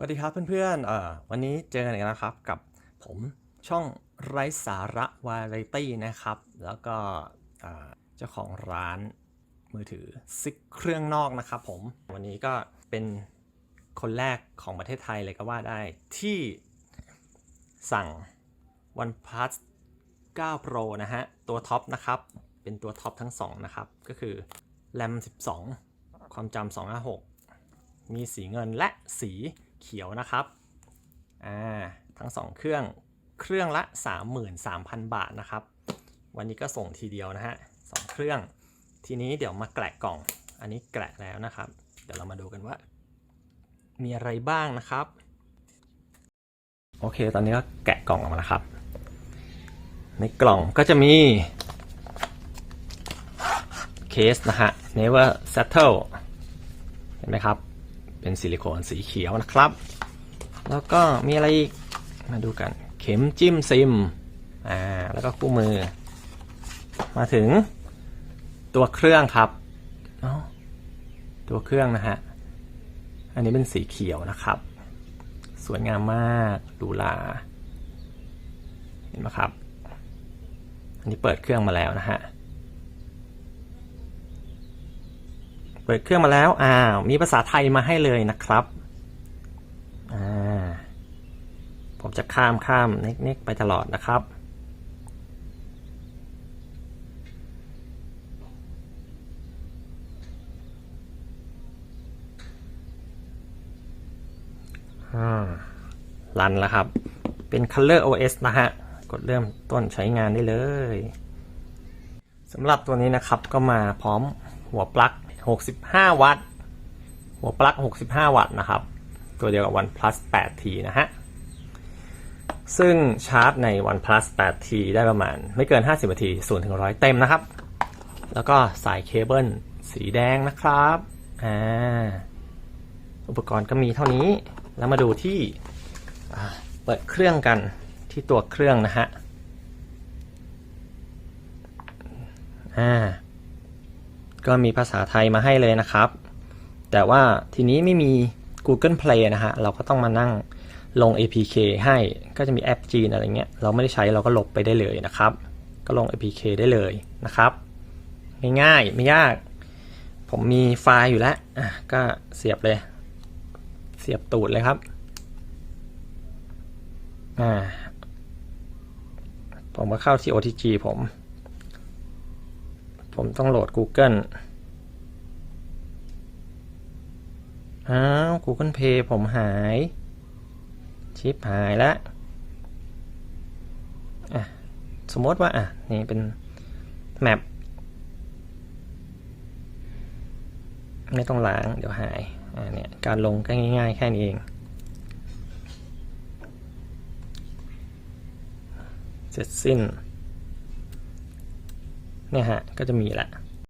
สวัสดีครับเพื่อนๆเอ่อวันนี้เจอกันอีกแล้วนะครับกับผมช่องไร้สาระวาไรตี้นะครับ แล้วก็เจ้าของร้านมือถือซิกเครื่องนอกนะครับผม วันนี้ก็เป็นคนแรกของประเทศไทยเลยก็ว่าได้ที่สั่ง OnePlus 9 Pro นะฮะ ตัวท็อปนะครับ เป็นตัวท็อปทั้งสองนะครับ ก็คือ RAM 12 ความจำ256 มีสีเงินและสี เขียวนะครับอ่าทั้งสองเครื่องเครื่องละ 33,000 บาทนะครับ วันนี้ก็ส่งทีเดียวนะฮะสองเครื่อง ทีนี้เดี๋ยวมาแกะกล่อง อันนี้แกะแล้วนะครับ เดี๋ยวเรามาดูกันว่า มีอะไรบ้างนะครับ โอเค ตอนนี้ก็แกะกล่องออกมาแล้วครับ ในกล่องก็จะมีเคสนะฮะ Never Settle เห็นไหมครับ เป็นซิลิโคนสีเขียวนะครับ แล้วก็มีอะไรอีก มาดูกัน เข็มจิ้มซิม อ่า แล้วก็คู่มือ มาถึงตัวเครื่องครับเอ้าตัวเครื่องนะฮะ อันนี้เป็นสีเขียวนะครับ สวยงามมากดูลา เห็นไหมครับ อันนี้เปิดเครื่องมาแล้วนะฮะ เปิดเครื่องมาแล้วอ้าวมีภาษาไทยมาให้เลยนะครับอ่าผมจะข้ามข้ามเน็กๆไปตลอดนะครับอ่ารันแล้วครับ เป็น Color OS นะฮะ กดเริ่มต้นใช้งานได้เลยสำหรับตัวนี้นะครับก็มาพร้อมหัวปลั๊ก 65 วัตต์ หัวปลั๊ก 65 วัตต์นะครับ ตัวเดียวกับ OnePlus 8T นะฮะ ซึ่งชาร์จใน OnePlus 8T ได้ประมาณไม่เกิน 50 นาที0ถึง100 เต็มนะครับ แล้วก็สายเคเบิลสีแดงนะครับ อ่า อุปกรณ์ก็มีเท่านี้ แล้วมาดูที่เปิดเครื่องกันที่ตัวเครื่องนะฮะ อ่า ก็มีภาษาไทยมาให้เลยนะครับ แต่ว่าทีนี้ไม่มี Google Play นะฮะ เราก็ต้องมานั่งลง APK ให้ ก็จะมีแอปจีนอะไรเงี้ย เราไม่ได้ใช้เราก็ลบไปได้เลยนะครับ ก็ลง APK ได้เลยนะครับ ง่ายๆไม่ยาก ผมมีไฟล์อยู่แล้ว ก็เสียบเลย เสียบตูดเลยครับ อ่า ผมก็เข้าที่ OTG ผม ผมต้องโหลด Google อ้าว Google Play ผมหาย ชิปหายแล้วอะสมมติว่าอะนี่เป็นแมปไม่ต้องล้าง เดี๋ยวหายอ่าเนี่ยการลงก็ง่าย ๆ แค่นี้เอง เสร็จสิ้น เนี่ยฮะก็จะมีละ